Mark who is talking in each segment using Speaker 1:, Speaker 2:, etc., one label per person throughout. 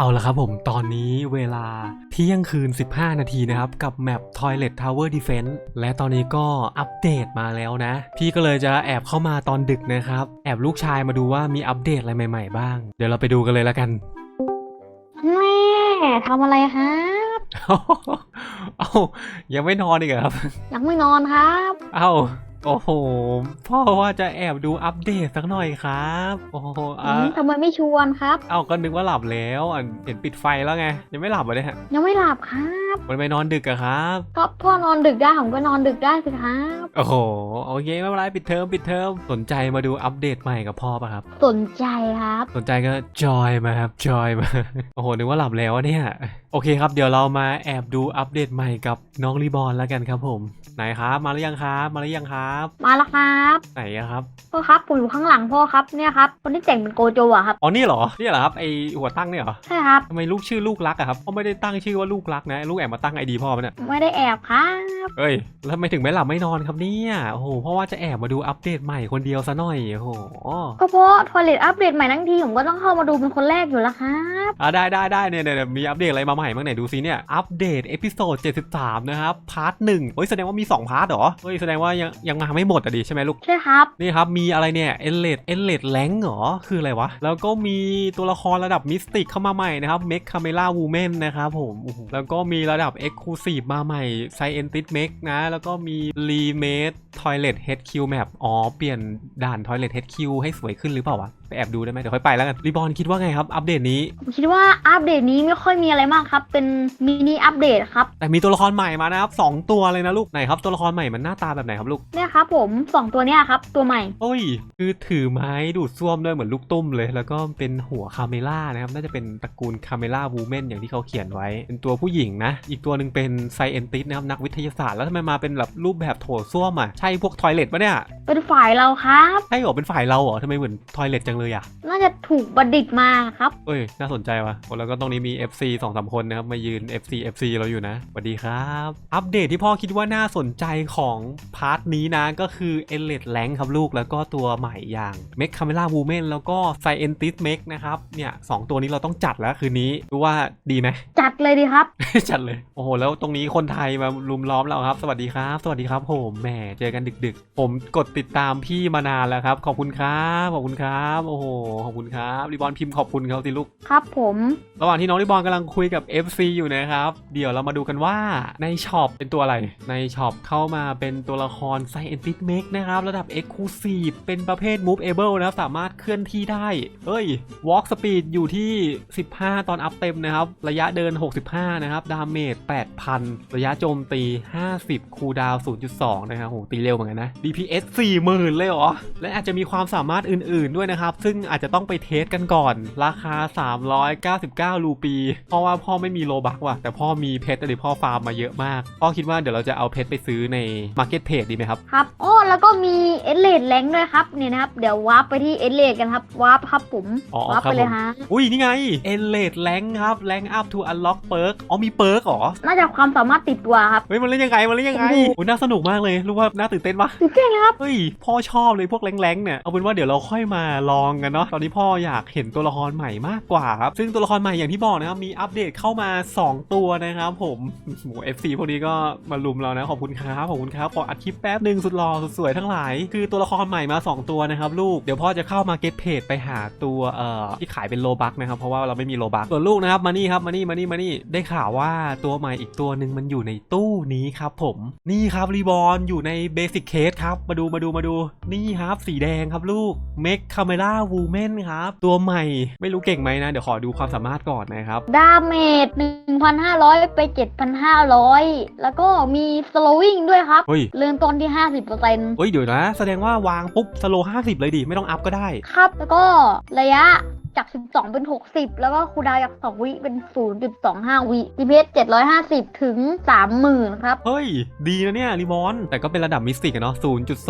Speaker 1: เอาละครับผม ตอนนี้เวลาเที่ยงคืน 15 นาทีนะครับ กับแมป Toilet Tower Defense และตอนนี้ก็อัปเดตมาแล้วนะ พี่ก็เลยจะแอบเข้ามาตอนดึกนะครับ แอบลูกชายมาดูว่ามีอัปเดตอะไรใหม่ๆบ้าง เดี๋ยวเราไปดูกันเลยแล้วกัน
Speaker 2: แม่ทำอะไรครับ
Speaker 1: เอายังไม่นอนอีกเหรอครับ
Speaker 2: ยังไม่นอนครับ
Speaker 1: เอา โอ้โห พ่อว่าจะแอบดูอัปเดตสักหน่อยครับ โอ้โห
Speaker 2: อื
Speaker 1: อะ
Speaker 2: มทำไมไม่ชวนครับ
Speaker 1: เอาก็นึกว่าหลับแล้วอะเห็นปิดไฟแล้วไง ยังไม่หลับเลยฮะ
Speaker 2: ยังไม่หลับครับ
Speaker 1: มันไปนอนดึกอะครับ
Speaker 2: ก็พ่อนอนดึกได้ผมก็นอนดึกได้สิครับ
Speaker 1: โอ้โหโอเคไม่เป็นไรปิดเทอมปิดเทอมสนใจมาดูอัปเดตใหม่กับพ่อป่ะครับ
Speaker 2: สนใจครับ
Speaker 1: สนใจก็จอยมาครับจอยมา โอ้โหนึกว่าหลับแล้วอะเนี่ยโอเคครับเดี๋ยวเรามาแอบดูอัปเดตใหม่กับน้องรีบอลแล้วกันครับผม ไหนครับมาหรือยังครับ มาหรือยังครับ
Speaker 2: มาแล้วครับ
Speaker 1: ไหนอะครับ
Speaker 2: พ่อครับผมอยู่ข้างหลังพ่อครับเนี่ยครับคนที่แต่งเป็นโกโจอะครับ
Speaker 1: อ๋อนี่เหรอนี่เหรอครับไอหัวตั้งเนี่ยเหรอ
Speaker 2: ใช่ครับ
Speaker 1: ทำไมลูกชื่อลูกรักอะครับเขาไม่ได้ตั้งชื่อว่าลูกรักนะลูกแอบมาตั้งไอดีพ่อมันเนี่ย
Speaker 2: ไม่ได้แอบครับ
Speaker 1: เอ้ย แล้วทำไมถึงไม่หลับไม่นอนครับเนี่ยโอ้โหเพราะว่าจะแอบมาดูอัปเดตใหม่คนเดียวซะหน่อยโอ้โห
Speaker 2: ก็เพราะทอยเลทอัปเดตใหม่ทั้งทีผมก็ต้องเข้ามาดูเป็นคนแรกอยู่แล้วครับ
Speaker 1: อ่าได้ได้ได้เนี่ยเนี่ยมีอัปเดตอะไรมาใหม่บ้างไหนดูซิเนี่ยอัปเดตเอพิโซด73 นะครับพาร์ทหนึ่งเฮ้ยแสดงว่ามี 2 พาร์ทเหรอเฮ้ยแสดงว่ายังยังมาไม่หมดอะดิใช่ไหมลูก
Speaker 2: ใช่ครับ
Speaker 1: นี่ครับมีอะไรเนี่ยเอเลดเอเลดแลงเหรอคืออะไรวะแล้วก็มีตัวละครระดับมิสติกเข้ามาใหม่นะครับเมคคาเมล่าวูแมนนะครับผมโอ้โหแล้วก็มีระดับเอ็กซ์คลูซีมาใหม่ไซเอนติสเมกนะ แล้วก็มีรีเมดทอยเลทเฮดคิวแมปอ๋อ เปลี่ยนด่านทอยเลทเฮดคิวให้สวยขึ้นหรือเปล่าวะ ไปแอบดูได้ไหมเดี๋ยวค่อยไปแล้วกันรีบอลคิดว่าไงครับอัปเดตนี้
Speaker 2: ผมคิดว่าอัปเดตนี้ไม่ค่อยมีอะไรมากครับ เป็นมินิอัปเดตครับ
Speaker 1: แต่มีตัวละครใหม่มานะครับสองตัวเลยนะลูกไหนครับตัวละครใหม่มันหน้าตาแบบไหนครับลูก
Speaker 2: เนี่ยครับผมสองตัวเนี้ยครับ ตัวใหม่
Speaker 1: โอ้ย คือถือไม้ดูดซ่วมด้วยเหมือนลูกตุ้มเลย แล้วก็เป็นหัวคาเมล่านะครับน่าจะเป็นตระกูลคาเมล่าวูแมนอย่างที่เขาเขียนไว้ เป็นตัวผู้หญิงนะ อีกตัวหนึ่งเป็นไซเอนติสนะครับนักวิทยาศาสตร์แล้วทำไมมาเป็นแบบรูปแบบโถส้วมอะใช่พวกทอยเลทปะเนี่ย
Speaker 2: เป็นฝ่ายเราครับ
Speaker 1: ใช่เหรอเป็นฝ่ายเราเหรอทำไมเหมือนทอยเลทจังเลยอะ
Speaker 2: น่าจะถูกบัณฑิตมาครับ
Speaker 1: เอ้ย น่าสนใจว่ะโอ้แล้วก็ตรงนี้มี FC 2อสคนนะครับ มายืน FC FC เราอยู่นะสวัสดีครับ อัปเดตที่พ่อคิดว่าน่าสนใจของพาร์ทนี้นะ ก็คือ e l e t r a n k ครับลูก แล้วก็ตัวใหม่อย่าง m e c Camera Woman แล้วก็ Scientist Mech นะครับ เนี่ยสองตัวนี้เราต้องจัดแล้วคืนนี้ดูว่าดีไหม
Speaker 2: จัดเลยดีครับ
Speaker 1: จัดเลย โอ้โห แล้วตรงนี้คนไทยมารุมล้อมเราครับ สวัสดีครับ สวัสดีครับผมแหมเจอกันดึก ๆ ผมกดติดตามพี่มานานแล้วครับ ขอบคุณครับ ขอบคุณครับโอ้โหขอบคุณครับรีบอลพิมพ์ขอบคุณเขาสิลูก
Speaker 2: ครับผม
Speaker 1: ระหว่างที่น้องริบอลกำลังคุยกับ FC อยู่นะครับ เดี๋ยวเรามาดูกันว่าในช็อปเป็นตัวอะไร ในช็อปเข้ามาเป็นตัวละคร Scientist Mech นะครับ ระดับ Exclusive เป็นประเภท Moveable นะครับ สามารถเคลื่อนที่ได้เฮ้ย Walk Speed อยู่ที่ 15 ตอนอัพเต็มนะครับ ระยะเดิน 65 นะครับ ดาเมจ 8,000 ระยะโจมตี 50 คูลดาวน์0.2 นะครับโหตีเร็วเหมือนกันนะ DPS 40,000 เลยเหรอ และอาจจะมีความสามารถอื่น ๆ ด้วยนะครับซึ่งอาจจะต้องไปเทสกันก่อน ราคา 399 รูปี เพราะว่าพ่อไม่มีโลบักว่ะ แต่พ่อมีเพชรหรือพ่อฟาร์มมาเยอะมาก พ่อคิดว่าเดี๋ยวเราจะเอาเพชรไปซื้อใน Market Page ดีไหมครับ
Speaker 2: ครับโอ้แล้วก็มีเอเลดแรงด้วยครับเนี่ยนะครับ เดี๋ยววาร์ปไปที่เอเลดกันครับวาร์ปครับผม
Speaker 1: อ๋อ
Speaker 2: วาร์ป
Speaker 1: ครับ
Speaker 2: ไปเลย
Speaker 1: ผม
Speaker 2: ฮะ
Speaker 1: อุ้ยนี่ไง e l e t Rank ครับ Rank up to unlock perk อ๋อมีเปิร์กเหรอ
Speaker 2: น่าจะความสามารถติดตัวครับ
Speaker 1: เฮ้ยมันเล่นยังไงมันเล่นยังไง
Speaker 2: โอ้โห
Speaker 1: โอ้ยน่าสนุกมากเลยรู้ว่าน่าตื่นเต้นปะ
Speaker 2: ตื่นเต้นครับ
Speaker 1: เฮ้ยพ่อชอบเลยพวกแรงๆเนี่ย เอาเป็นว่าเดี๋ยวเราค่อยมาลองกันเนาะตอนนี้พ่ออยากเห็นตัวละครใหม่มากกว่าครับซึ่งตัวละครใหม่อย่างที่บอกนะครับมีอัปเดตเข้ามา 2 ตัวนะครับผมโอ้โห FC พวกนี้ก็มาลุมเรานะขอบคุณครับขอบคุณครับขออัดคลิปแป๊บหนึ่งสุดหล่อสุดสวยทั้งหลายคือตัวละครใหม่มา 2 ตัวนะครับลูกเดี๋ยวพ่อจะเข้ามาเก็ตเพจไปหาตัวเอ่อที่ขายเป็นโลบักนะครับเพราะว่าเราไม่มีโลบักส่วนลูกนะครับมานี่ครับมานี่มานี่มานี่ได้ข่าวว่าตัวใหม่อีกตัวหนึ่งมันอยู่ในตู้นี้ครับผมนี่ครับรีบอลอยู่ในเบสิ c เคสครับมาดูมาดูมาดูนี่ครับสีแดงครับลูก Make Camera Woman ครับ ตัวใหม่ไม่รู้เก่งไหมนะ เดี๋ยวขอดูความสามารถก่อนนะครับ
Speaker 2: ดาเมจ 1,500 ไป 7,500 แล้วก็มี slowing ด้วยครับ
Speaker 1: เฮ้ย
Speaker 2: เริ่มต้นที่ 50%
Speaker 1: เฮ้ยเดี๋ยวนะ แสดงว่าวางปุ๊บสโล50 เลยดิ ไม่ต้องอัพก็ได้
Speaker 2: ครับ แล้วก็ระยะจาก 12 เป็น 60 แล้วก็คูลดาวน์จาก 2 วิเป็น 0.25 วิ DPS 750 ถึง 30,000 ครับ
Speaker 1: เฮ้ย ดีนะเนี่ยรีบอน แต่ก็เป็นระดับมิสติกอะเนาะ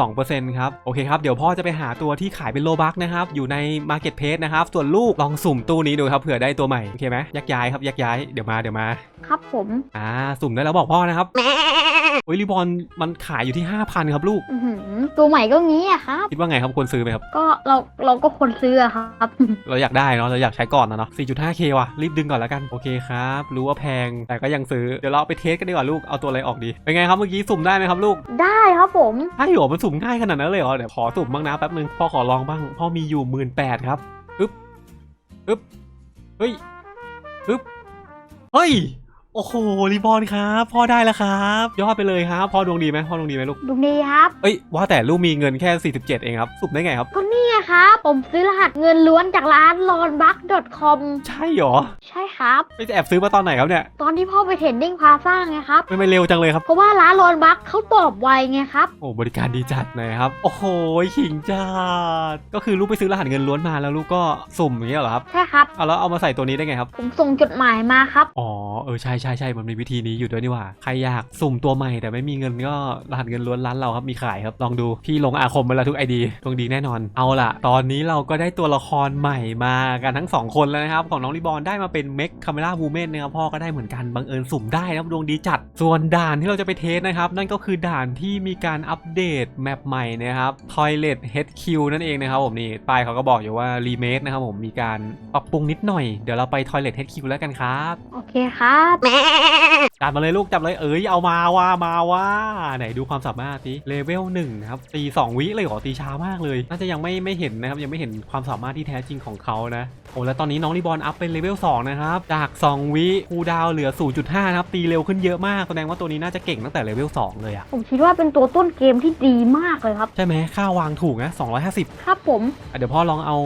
Speaker 1: 0.2%ครับ โอเคครับ เดี๋ยวพ่อจะไปหาตัวที่ขายเป็นโลบักนะครับ อยู่ใน Market p l a c e นะครับ ส่วนลูกลองสุ่มตู้นี้ดูครับเผื่อได้ตัวใหม่ โอเคไหมยักย้ายครับยักย้าย เดี๋ยวมาเดี๋ยวมา
Speaker 2: ครับผม
Speaker 1: อ่า สุ่มได้แล้วบอกพ่อนะครับโอ้ยรีบอลมันขายอยู่ที่ 5,000 ครับลูก
Speaker 2: อื้อหือตัวใหม่ก็งี้อะครับ
Speaker 1: คิดว่าไงครับควรซื้อไหมครับ
Speaker 2: ก็เราเราก็คนซื้ออะครับ
Speaker 1: เราอยากได้เนาะเราอยากใช้ก่อนนะเนาะ 4.5K ว่ะ รีบดึงก่อนแล้วกัน โอเคครับ รู้ว่าแพงแต่ก็ยังซื้อ เดี๋ยวเราเอาไปเทสกันดีกว่าลูก เอาตัวอะไรออกดี เป็นไงครับเมื่อกี้สุ่มได้ไหมครับลูก
Speaker 2: ได้ครับผม
Speaker 1: ใช่เหรอมันสุ่มง่ายขนาดนั้นเลยเหรอ เดี๋ยวขอสุ่มบ้างนะแป๊บนึง พ่อขอลองบ้าง พ่อมีอยู่หมื่นแปดครับ อึ๊บ อึ๊บ เฮ้ย อึ๊บ เฮ้ย โอ้โหรีบอลครับพ่อได้แล้วครับยอดไปเลยครับพ่อดวงดีไหมพ่อดวงดีไหมลูก
Speaker 2: ดูดีครับ
Speaker 1: เอ้ยว่าแต่ลูกมีเงินแค่ 47 เองครับสุ่มได้ไงครับ
Speaker 2: ก็นี่ไงครับผมซื้อรหัสเงินล้วนจากร้าน l o n b u c c o m
Speaker 1: ใช่เหรอ
Speaker 2: ใช่ครับ
Speaker 1: ไปแอบซื้อมาตอนไหนครับเนี่ย
Speaker 2: ตอนที่พ่อไปเทรดดิ้งพาซ่าไงครับ
Speaker 1: ไม่ไม่เร็วจังเลยครับ
Speaker 2: เพราะว่าร้าน l o n b u c เขาตอบไวไงครับ
Speaker 1: โอ้บริการดีจัดนะครับ โอ้โหขิงจัดก็คือลูกไปซื้อรหัสเงินล้วนมาแล้วลูกก็สุ่มอย่างเงี้ยเหรอครับ
Speaker 2: ใช่ครับ
Speaker 1: เอาแล้วเอามาใส่ตัวนี้ได้ไงครับ
Speaker 2: ผมส่งจดหมายมาครับ
Speaker 1: อ๋อ เออใช่ใช่ใช่มันมีวิธีนี้อยู่ด้วยนี่ว่า ใครอยากสุ่มตัวใหม่แต่ไม่มีเงินก็รหัสเงินล้วนร้านเราครับมีขายครับลองดูพี่ลงอาคมไปแล้วทุกไอดีดวงดีแน่นอน เอาล่ะ ตอนนี้เราก็ได้ตัวละครใหม่มากันทั้งสองคนแล้วนะครับ ของน้องรีบอลได้มาเป็นเมคคาเมล่าวูแมนนะครับพ่อก็ได้เหมือนกันบังเอิญสุ่มได้นะครับดวงดีจัด ส่วนด่านที่เราจะไปเทสนะครับ นั่นก็คือด่านที่มีการอัปเดตแมปใหม่นะครับ Toilet HQ นั่นเองนะครับผมนี่ป้ายเขาก็บอกอยู่ว่ารีเมคนะครับผมมีการปรับปรุงนิดหน่อยเดี๋ยวเราไป Toilet HQ แล้วกันครับ
Speaker 2: โอเคครับ啊咩
Speaker 1: จับมาเลยลูกจับเลยเอ้ยเอามาว่ามาว่าไหนดูความสามารถสิเลเวลหนึ่งนะครับตี2วิเลยเหรอตีช้ามากเลย น่าจะยังไม่ไม่เห็นนะครับยังไม่เห็นความสามารถที่แท้จริงของเขานะโอ้แล้วตอนนี้น้องรีบอลอัพเป็นเลเวล2นะครับ จาก 2 วิคูลดาวน์เหลือ 0.5 นะครับ ตีเร็วขึ้นเยอะมากแสดงว่าตัวนี้น่าจะเก่งตั้งแต่เลเวล2เลยอะ
Speaker 2: ผมคิดว่าเป็นตัวต้นเกมที่ดีมากเลยครับ
Speaker 1: ใช่ไหมค่าวางถูกนะ250
Speaker 2: ครับผม
Speaker 1: อะเดี๋ยวพ่อลองเอา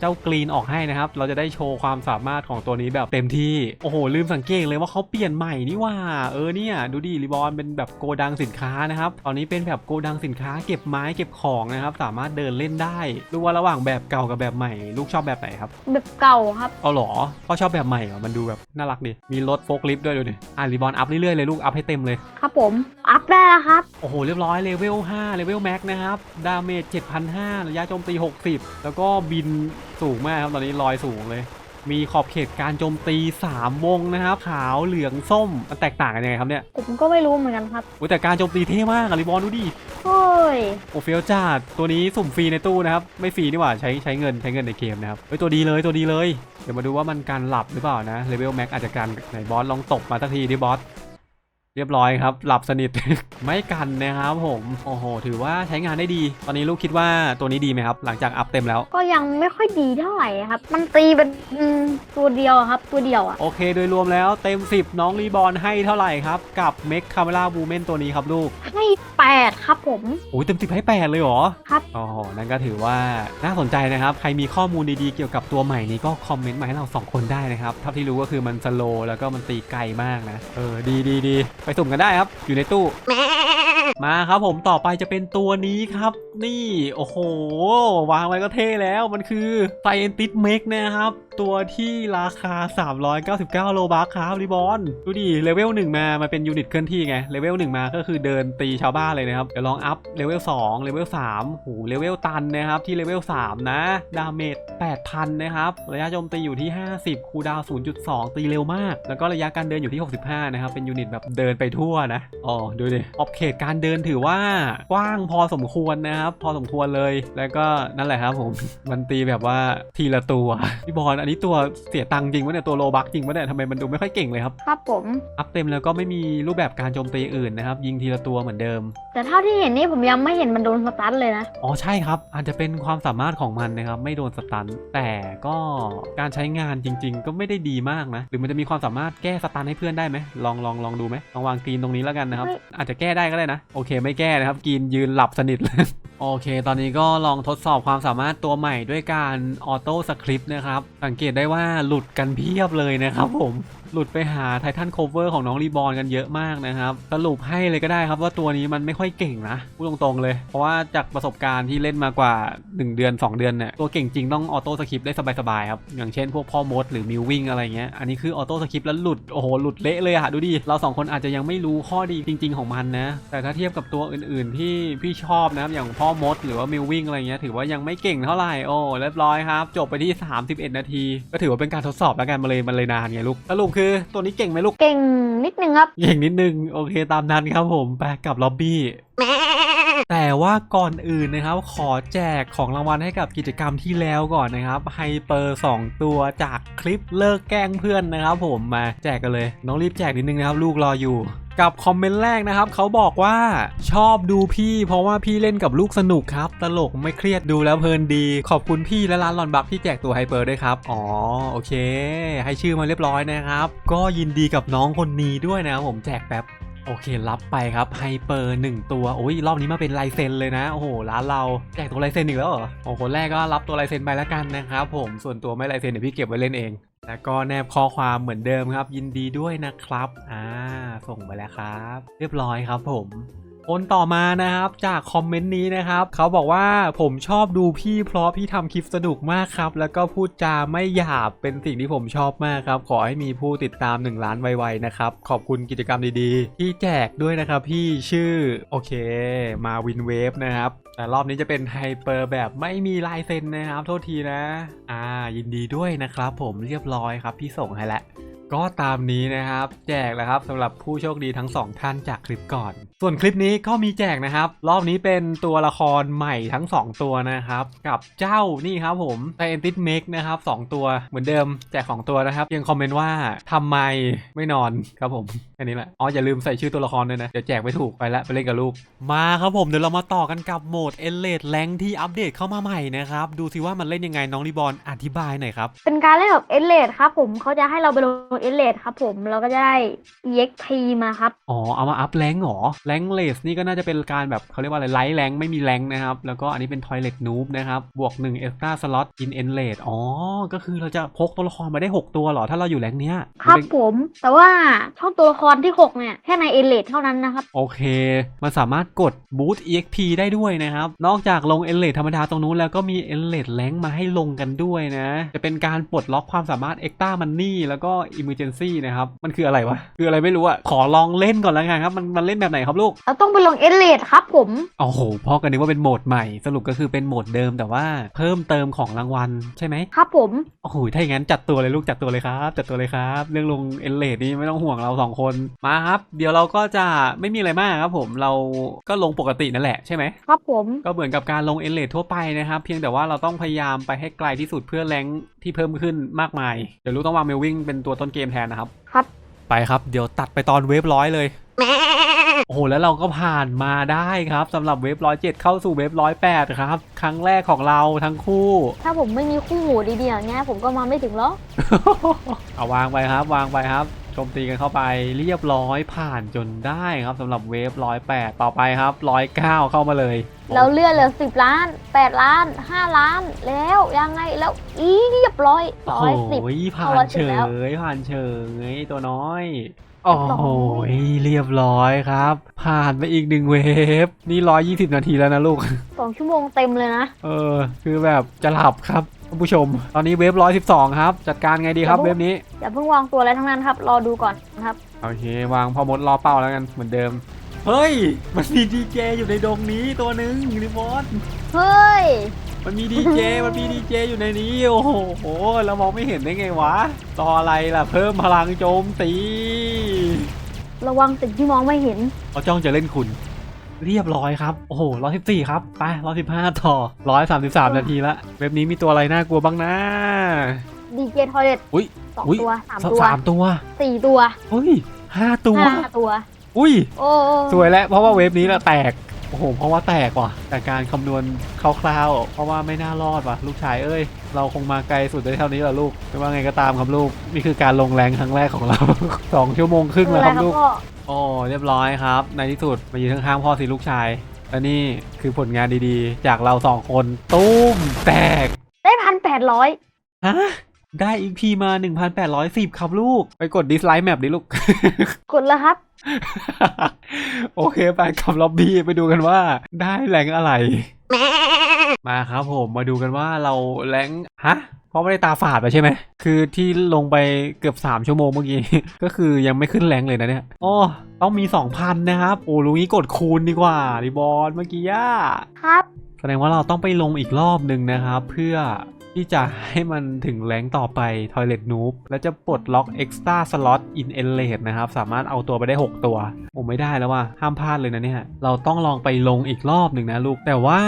Speaker 1: เจ้ากรีนออกให้นะครับ เราจะได้โชว์ความสามารถของตัวนี้แบบเต็มที่ โอ้โห ลืมสังเกตเลยว่าเขาเปลี่ยนใหม่นี่ว่าเออเนี่ยดูดิรีบอลเป็นแบบโกดังสินค้านะครับ ตอนนี้เป็นแบบโกดังสินค้า เก็บไม้เก็บของนะครับ สามารถเดินเล่นได้ดูว่าระหว่างแบบเก่ากับแบบใหม่ ลูกชอบแบบไหนครับ
Speaker 2: แบบเก่าครับ
Speaker 1: เอาเหรอพ่อชอบแบบใหม่เหรอมันดูแบบน่ารักดิมีรถโฟล์คลิฟต์ด้วยดูดิอะรีบอลอัพเรื่อยๆเลยลูกอัพให้เต็มเลย
Speaker 2: ครับผมอัพได้แล้วครับ
Speaker 1: โอ้โหเรียบร้อยเลเวล5เลเวลแม็กนะครับดาเมจ7,500ระยะโจมตี 60 แล้วก็บินสูงมากครับตอนนี้ลอยสูงเลย มีขอบเขตการโจมตี 3 วงนะครับ ขาวเหลืองส้ม มันแตกต่างกันยังไงครับเนี่ย
Speaker 2: ผมก็ไม่รู้เหมือนกันครับ
Speaker 1: อุ๊ยแต่การโจมตีเท่มากอะริบอลดูดิ
Speaker 2: เฮ้ย
Speaker 1: โอเฟียจัดตัวนี้สุ่มฟรีในตู้นะครับ ไม่ฟรีนี่หว่าใช้ใช้เงินใช้เงินในเกมนะครับเฮ้ยตัวดีเลยตัวดีเลย เดี๋ยวมาดูว่ามันการหลับหรือเปล่านะเลเวลแม็กอาจจะการไหนบอสลองตบมาสักทีดิบอส เรียบร้อยครับ หลับสนิท ไม่กันนะครับผม โอ้โห ถือว่าใช้งานได้ดี ตอนนี้ลูกคิดว่าตัวนี้ดีไหมครับ หลังจากอัพเต็มแล้ว
Speaker 2: ก็ยังไม่ค่อยดีเท่าไหร่ครับ มันตีเป็นอืมตัวเดียวอะครับ ตัวเดียวอะ
Speaker 1: โอเค โดยรวมแล้วเต็ม 10 น้องรีบอลให้เท่าไหร่ครับ กับเมคคาเมล่าบูเมนตัวนี้ครับลูก
Speaker 2: ให้แปดครับผม
Speaker 1: โอ้ยเต็ม 10 ให้ 8 เลยเหรอ
Speaker 2: ครับ
Speaker 1: โอ้โห นั่นก็ถือว่าน่าสนใจนะครับ ใครมีข้อมูลดีๆ เกี่ยวกับตัวใหม่นี้ก็คอมเมนต์มาให้เราสองคนได้นะครับ เท่าที่รู้ก็คือมันสโลว์แล้วก็มันตีไกลมากนะ เออ ดีดีดีไปสุ่มกันได้ครับ อยู่ในตู้ มาครับผมต่อไปจะเป็นตัวนี้ครับ นี่โอ้โห วางไว้ก็เท่แล้วมันคือ Scientist Make นะครับ ตัวที่ราคา 399 โลบัคครับรีบอลดูดิเลเวล1มามันเป็นยูนิตเคลื่อนที่ไงเลเวล1มาก็คือเดินตีชาวบ้านเลยนะครับ เดี๋ยวลองอัพเลเวล2เลเวล3โหเลเวลตันนะครับ ที่เลเวล3นะ ดาเมจ8,000 นะครับ ระยะโจมตีอยู่ที่ 50 คูดาวน์0.2 ตีเร็วมาก แล้วก็ระยะการเดินอยู่ที่ 65 นะครับ เป็นยูนิตแบบเดินไปทั่วนะอ๋อดูดิขอบเขตการเดินถือว่ากว้างพอสมควรนะครับ พอสมควรเลย แล้วก็นั่นแหละครับผม มันตีแบบว่าทีละตัว พี่บอลอันนี้ตัวเสียตังค์จริงวะเนี่ยตัวโลบักจริงวะเนี่ยทำไมมันดูไม่ค่อยเก่งเลยครับ
Speaker 2: ครับผม
Speaker 1: อัพเต็มแล้วก็ไม่มีรูปแบบการโจมตีอื่นนะครับ ยิงทีละตัวเหมือนเดิม
Speaker 2: แต่เท่าที่เห็นนี่ผมยังไม่เห็นมันโดนสตันเลยนะ
Speaker 1: อ๋อใช่ครับ อาจจะเป็นความสามารถของมันนะครับ ไม่โดนสตัน แต่ก็การใช้งานจริง ๆ ก็ไม่ได้ดีมากนะ หรือมันจะมีความสามารถแก้สตันให้เพื่อนได้ไหมลองลองลองดูไหมลองวางกรีนตรงนี้แล้วกันนะครับ อาจจะแก้ได้ก็ได้นะโอเคไม่แก้นะครับกินยืนหลับสนิทเลยโอเค ตอนนี้ก็ลองทดสอบความสามารถตัวใหม่ด้วยการออโต้สคริปต์นะครับ สังเกตได้ว่าหลุดกันเพียบเลยนะครับผม หลุดไปหาไททันโคเวอร์ของน้องรีบอลกันเยอะมากนะครับ สรุปให้เลยก็ได้ครับว่าตัวนี้มันไม่ค่อยเก่งนะพูดตรงๆเลย เพราะว่าจากประสบการณ์ที่เล่นมากว่า 1 เดือน 2 เดือนเนี่ยตัวเก่งจริงต้องออโต้สคริปต์ได้สบายๆครับ อย่างเช่นพวกพ่อมดหรือมิววิ่งอะไรเงี้ยอันนี้คือออโต้สคริปต์แล้วหลุดโอ้โหหลุดเละเลยอะดูดิเราสองคนอาจจะยังไม่รู้ข้อดีจริง ๆของมันนะแต่ถ้าเทียบกับตัวอื่น ๆ ที่พี่ชอบนะครับอย่างพ่อพ่อมด หรือว่ามิววิ่งอะไรเงี้ยถือว่ายังไม่เก่งเท่าไหร่โอ้เรียบร้อยครับจบไปที่ 31 นาที ก็ถือว่าเป็นการทดสอบแล้วกันมาเลยมันเลยนานไงลูกสรุปคือตัวนี้เก่งไหมลูก
Speaker 2: เก่งนิดนึงครับ
Speaker 1: เก่งนิดนึง โอเคตามนั้นครับผม ไปกลับล็อบบี้แต่ว่าก่อนอื่นนะครับ ขอแจกของรางวัลให้กับกิจกรรมที่แล้วก่อนนะครับไฮเปอร์2ตัวจากคลิปเลิกแกล้งเพื่อนนะครับ ผมมาแจกกันเลย น้องรีบแจกนิดนึงนะครับ ลูกรออยู่ กับคอมเมนต์แรกนะครับเขาบอกว่าชอบดูพี่ เพราะว่าพี่เล่นกับลูกสนุกครับ ตลกไม่เครียดดูแล้วเพลินดี ขอบคุณพี่และร้านหลอนบักที่แจกตัวไฮเปอร์ด้วยครับ อ๋อโอเค ให้ชื่อมาเรียบร้อยนะครับ ก็ยินดีกับน้องคนนี้ด้วยนะครับผมแจกแป๊บโอเครับไปครับไฮเปอร์หนึ่งตัวโอ้ยรอบนี้มาเป็นลายเซ็นเลยนะโอ้โหร้านเราแจกตัวลายเซ็นอีกแล้วเหรอโอ้คนแรกก็รับตัวลายเซ็นไปแล้วกันนะครับผมส่วนตัวไม่ลายเซ็นเดี๋ยวพี่เก็บไว้เล่นเอง แล้วก็แนบข้อความเหมือนเดิมครับ ยินดีด้วยนะครับ อ่า ส่งไปแล้วครับ เรียบร้อยครับผมคนต่อมานะครับจากคอมเมนต์นี้นะครับเขาบอกว่าผมชอบดูพี่เพราะพี่ทำคลิปสนุกมากครับ แล้วก็พูดจาไม่หยาบเป็นสิ่งที่ผมชอบมากครับ ขอให้มีผู้ติดตาม 1 ล้านไวๆนะครับ ขอบคุณกิจกรรมดีๆ ที่แจกด้วยนะครับพี่ชื่อโอเค มาวินเวฟนะครับ แต่รอบนี้จะเป็นไฮเปอร์แบบไม่มีลายเซ็นนะครับ โทษทีนะ อ่ายินดีด้วยนะครับผมเรียบร้อยครับพี่ส่งให้แล้ว ก็ตามนี้นะครับ แจกแล้วครับสำหรับผู้โชคดีทั้งสองท่านจากคลิปก่อน ส่วนคลิปนี้ก็มีแจกนะครับ รอบนี้เป็นตัวละครใหม่ทั้ง 2 ตัวนะครับ กับเจ้านี่ครับผม Scientist Make นะครับ2ตัวเหมือนเดิมแจก 2 ตัวนะครับ ยังคอมเมนต์ว่าทำไมไม่นอนครับผมแค่นี้แหละอ๋ออย่าลืมใส่ชื่อตัวละครด้วยนะเดี๋ยวแจกไม่ถูกไปละไปเล่นกับลูกมาครับผมเดี๋ยวเรามาต่อกันกับโหมด e l e t r a n k ที่อัปเดตเข้ามาใหม่นะครับดูสิว่ามันเล่นยังไงน้องรีบอลอธิบายหน่อยครับ
Speaker 2: เป็นการเล่นแบบเอเลดครับผมเขาจะให้เราไปลงเอเลดครับผมเราก็จะได้ EXP มาครับ
Speaker 1: อ๋อ เอามาอัพแรงเหรอแรงเลสนี่ก็น่าจะเป็นการแบบเขาเรียกว่าอะไรไลท์แรงไม่มีแรงนะครับ แล้วก็อันนี้เป็นทอยเล t นูบนะครับ บวก 1 extra slot in e n l a t อ๋อ ก็คือเราจะพกตัวละครมาได้ 6 ตัวเหรอ ถ้าเราอยู่แรงเนี้ย
Speaker 2: ครับ
Speaker 1: มันเป็น
Speaker 2: ผม แต่ว่าชอบตัวละครที่ 6 เนี่ย แค่ในเอเลดเท่านั้นนะครับ
Speaker 1: โอเค มันสามารถกด boost exp ได้ด้วยนะครับ นอกจากลง e n l a t ธรรมดาตรงนู้นแล้วก็มี e n l a t แรงมาให้ลงกันด้วยนะ จะเป็นการปลดล็อกความสามารถ extra money แล้วก็ emergency นะครับ มันคืออะไรวะ คืออะไรไม่รู้อะขอลองเล่นก่อนแล้วกันครับ มันมันเล่นแบบไหนครับลูก
Speaker 2: เราต้องไปลงเอเลดครับผม
Speaker 1: โอ้โหพ่อก็นึกว่าเป็นโหมดใหม่ สรุปก็คือเป็นโหมดเดิมแต่ว่าเพิ่มเติมของรางวัลใช่ไหม
Speaker 2: ครับผม
Speaker 1: โอ้โห ถ้าอย่างนั้นจัดตัวเลยลูกจัดตัวเลยครับ จัดตัวเลยครับ เรื่องลงเอเลดนี่ไม่ต้องห่วงเราสองคน มาครับ เดี๋ยวเราก็จะไม่มีอะไรมากครับผม เราก็ลงปกตินั่นแหละใช่ไหม
Speaker 2: ครับผม
Speaker 1: ก็เหมือนกับการลงเอเลดทั่วไปนะครับ เพียงแต่ว่าเราต้องพยายามไปให้ไกลที่สุดเพื่อแรงที่เพิ่มขึ้นมากมาย เดี๋ยวลูกต้องวางเมลวิ่งเป็นตัวต้นเกมแทนนะครับ
Speaker 2: ครับ
Speaker 1: ไปครับ เดี๋ยวตัดไปตอนเวฟร้อยเลย โอ้โห แล้วเราก็ผ่านมาได้ครับสำหรับเวฟร้อยเจ็ดเข้าสู่เวฟร้อยแปดครับ ครั้งแรกของเราทั้งคู่
Speaker 2: ถ้าผมไม่มีคู่หูดีๆอย่างเงี้ยผมก็มาไม่ถึงหรอก
Speaker 1: เอาวางไปครับ วางไปครับ โจมตีกันเข้าไปเรียบร้อยผ่านจนได้ครับสำหรับเวฟร้อยแปดต่อไปครับร้อยเก้าเข้ามาเลย
Speaker 2: เราเลื่อนเหลือสิบล้านแปดล้านห้าล้าน แล้วยังไงแล้วอีเรียบร้อย
Speaker 1: โอ้
Speaker 2: ร้
Speaker 1: โห
Speaker 2: อยสิบ
Speaker 1: ผ่า
Speaker 2: เอา
Speaker 1: น
Speaker 2: ไว้
Speaker 1: เฉ
Speaker 2: เสร็จแล้ว
Speaker 1: ยผ่านเฉยตัวน้อยโอ้โห
Speaker 2: เรียบร้อย
Speaker 1: เรียบร้อยครับ ผ่านไปอีกหนึ่งเวฟ นี่ร้อยยี่สิบนาทีแล้วนะลูก
Speaker 2: สองชั่วโมงเต็มเลยนะ
Speaker 1: เออ คือแบบจะหลับครับท่านผู้ชม ตอนนี้เวฟร้อยสิบสองครับ จัดการไงดีครับ
Speaker 2: เดี๋
Speaker 1: เว
Speaker 2: ยว
Speaker 1: ฟนี้
Speaker 2: อย่าเพิ่งวางตัวอะไรทั้งนั้นครับ รอดูก่อนครับ
Speaker 1: โอเควางพอมดรอเป้าแล้วกันเหมือนเดิม เฮ้ย มันมีดีเจอยู่ในดงนี้ตัวหนึ่งรีบอส
Speaker 2: เฮ้ย
Speaker 1: มันมีดีเจ มันมีดีเจอยู่ในนี้ โอ้โห เรามองไม่เห็นได้ไงวะ ต่ออะไรล่ะ เพิ่มพลังโจมตี
Speaker 2: ระวังสิ่งที่มองไม่เห็น
Speaker 1: เขาจ้องจะเล่นคุณ เรียบร้อยครับ โอ้โหร้อยสิบสี่ครับ ไปร้อยสิบห้าต่อร้อยสามสิบสามนาทีละ เว็บนี้มีตัวอะไรน่ากลัวบ้างนะ
Speaker 2: ดีเจทอยเลต
Speaker 1: อุ๊ย
Speaker 2: สอง
Speaker 1: อุ๊ย
Speaker 2: ตัวสาม
Speaker 1: ส
Speaker 2: ตัว
Speaker 1: สามตัว
Speaker 2: สี่ตัว
Speaker 1: เฮ้ยห้าตัว
Speaker 2: ห้าตัว
Speaker 1: อุ้ย
Speaker 2: โอ้
Speaker 1: สวยแล้วเพราะว่าเว็บนี้แหละแตก โอ้โห เพราะว่าแตกว่ะ แต่การคำนวณคร่าวๆ เพราะว่าไม่น่ารอดว่ะ ลูกชายเอ้ย เราคงมาไกลสุดได้เท่านี้แหละลูก ไม่ว่าไงก็ตามครับลูก นี่คือการลงแรงครั้งแรกของเรา สองชั่วโมงครึ่งแล้วครับลูก
Speaker 2: พ่อ
Speaker 1: โอ้เรียบร้อยครับ ในที่สุดมายืนข้างๆพ่อสิลูกชายและนี่คือผลงานดีๆ จากเราสองคนตุ้มแตก
Speaker 2: ได้พันแปดร้อย
Speaker 1: ฮะได้อีกพีมา 1,810 ครับลูก ไปกดดิสไลค์แมปดิลูก
Speaker 2: กดแล้วครับ
Speaker 1: โอเคไปขับล็อบบี้ไปดูกันว่า ได้แรงอะไร มาครับผมมาดูกันว่าเราแรงฮะเพราะไม่ได้ตาฝาดไปใช่ไหมคือที่ลงไปเกือบ 3 ชั่วโมงเมื่อกี้ ก็คือยังไม่ขึ้นแรงเลยนะเนี่ยโอ้ต้องมี 2,000 นะครับ โอ้ลุงนี้กดคูณดีกว่ารีบอลเมื่อกี้ย่า
Speaker 2: ครับ
Speaker 1: แสดงว่าเราต้องไปลงอีกรอบหนึ่งนะครับ เพื่อ ที่จะให้มันถึงแรงต่อไป Toilet Noob แล้วจะปลดล็อก Extra Slot in e l a t e นะครับ สามารถเอาตัวไปได้ 6 ตัว โอ้ไม่ได้แล้วว่าห้ามพลาดเลยนะเนี่ย เราต้องลองไปลงอีกรอบหนึ่งนะลูก แต่ว่า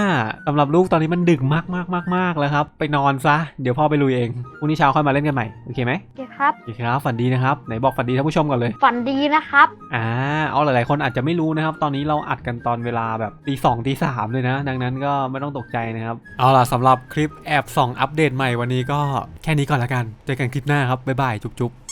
Speaker 1: สำหรับลูกตอนนี้มันดึกมากมากมากมากๆแล้วครับ ไปนอนซะ เดี๋ยวพ่อไปลุยเองพรุ่งนี้เช้าค่อยมาเล่นกันใหม่ โอเคไหม
Speaker 2: โอเค ครับ
Speaker 1: โอเคครับฝันดีนะครับไหนบอกฝันดีท่านผู้ชมก่อนเลย
Speaker 2: ฝันดีนะครับ
Speaker 1: อ่าเอาหลายๆ คนอาจจะไม่รู้นะครับ ตอนนี้เราอัดกันตอนเวลาแบบตีสองตีสามเลยนะ ดังนั้นก็ไม่ต้องตกใจนะครับเอาล่ะสำหรับคลิปแอบส่องอัปเดตใหม่วันนี้ก็แค่นี้ก่อนละกันเจอกันคลิปหน้าครับบ๊ายบายจุ๊บๆ